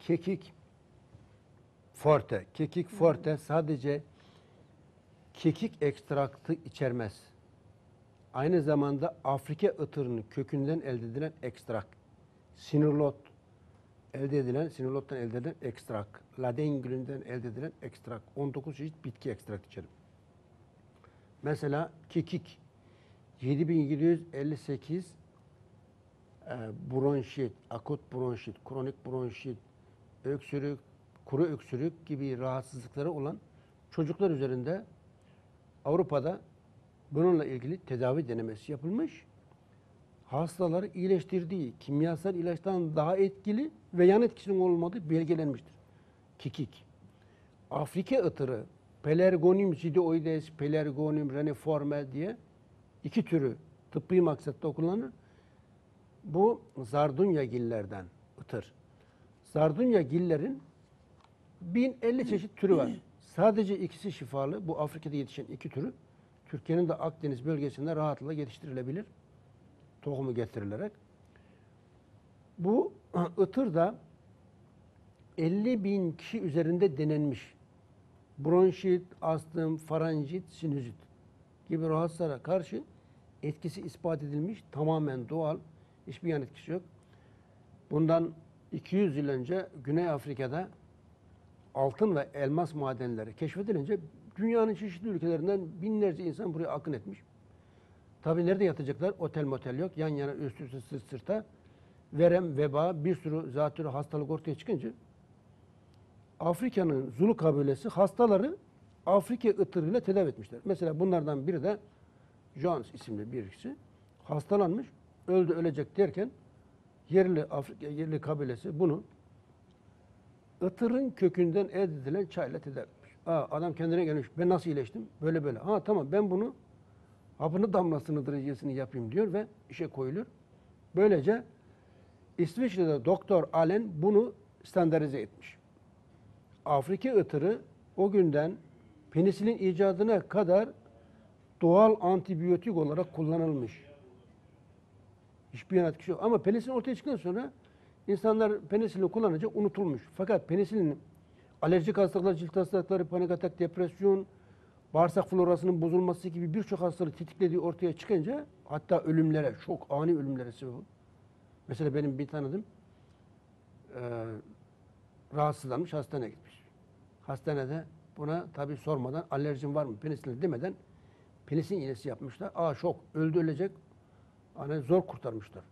Kekik forte. Kekik forte sadece kekik ekstraktı içermez. Aynı zamanda Afrika ıtırının kökünden elde edilen ekstrak. Sinirlot elde edilen, sinirlottan elde edilen ekstrak. Laden gülünden elde edilen ekstrak. 19 çeşit bitki ekstrakt içerir. Mesela kekik 7758 e, bronşit, akut bronşit, kronik bronşit, öksürük, kuru öksürük gibi rahatsızlıkları olan çocuklar üzerinde Avrupa'da bununla ilgili tedavi denemesi yapılmış. Hastaları iyileştirdiği kimyasal ilaçtan daha etkili ve yan etkisinin olmadığı belgelenmiştir. Kekik. Afrika ıtırı Pelargonium zidioides, Pelargonium reniforme diye iki türü tıbbi maksatta kullanılır. Bu zardunya gillerden ıtır. Zardunya gillerin 1050 çeşit türü var. Sadece ikisi şifalı. Bu Afrika'da yetişen iki türü. Türkiye'nin de Akdeniz bölgesinde rahatlıkla yetiştirilebilir. Tohumu getirilerek. Bu ıtır da 50 bin kişi üzerinde denenmiş. Bronşit, astım, faranjit, sinüzit gibi rahatsızlara karşı etkisi ispat edilmiş. Tamamen doğal. Hiçbir yan etkisi yok. Bundan 200 yıl önce Güney Afrika'da altın ve elmas madenleri keşfedilince dünyanın çeşitli ülkelerinden binlerce insan buraya akın etmiş. Tabi nerede yatacaklar? Otel motel yok. Yan yana üst üste sırt sırta. Verem, veba, bir sürü zatürre hastalık ortaya çıkınca Afrika'nın Zulu kabilesi hastaları Afrika ıtırıyla tedavi etmişler. Mesela bunlardan biri de Jones isimli bir kişi hastalanmış, öldü ölecek derken yerli Afrika yerli kabilesi bunu ıtırın kökünden elde edilen çayla tedavi. Aa, adam kendine gelmiş. Ben nasıl iyileştim? Böyle böyle. Ha tamam ben bunu hapını damlasını derecesini yapayım diyor ve işe koyuluyor. Böylece İsviçre'de Doktor Allen bunu standartize etmiş. Afrika ıtırı o günden penisilin icadına kadar doğal antibiyotik olarak kullanılmış. Hiçbir yan etkisi yok. Ama penisilin ortaya çıktıktan sonra insanlar penisilini kullanınca unutulmuş. Fakat penisilin alerjik hastalıklar, cilt hastalıkları, panik atak, depresyon, bağırsak florasının bozulması gibi birçok hastalığı tetiklediği ortaya çıkınca hatta ölümlere, çok ani ölümlere sebep oldu. Mesela benim bir tanıdım eee rahatsızlanmış hastaneye gitmiş. Hastanede buna tabii sormadan alerjin var mı penisilin demeden penisilin iğnesi yapmışlar. Aa şok öldü ölecek. Hani zor kurtarmışlar.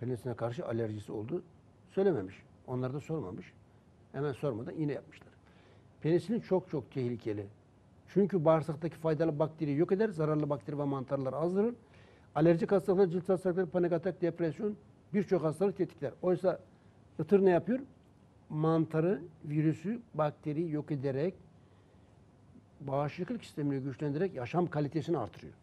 Penilisine karşı alerjisi oldu. Söylememiş. Onlar da sormamış. Hemen sormadan iğne yapmışlar. Penisilin çok çok tehlikeli. Çünkü bağırsaktaki faydalı bakteri yok eder. Zararlı bakteri ve mantarları azdırır. Alerjik hastalıklar, cilt hastalıkları, panik atak, depresyon birçok hastalık tetikler. Oysa ıtır ne yapıyor? Mantarı, virüsü, bakteri yok ederek bağışıklık sistemini güçlendirerek yaşam kalitesini artırıyor.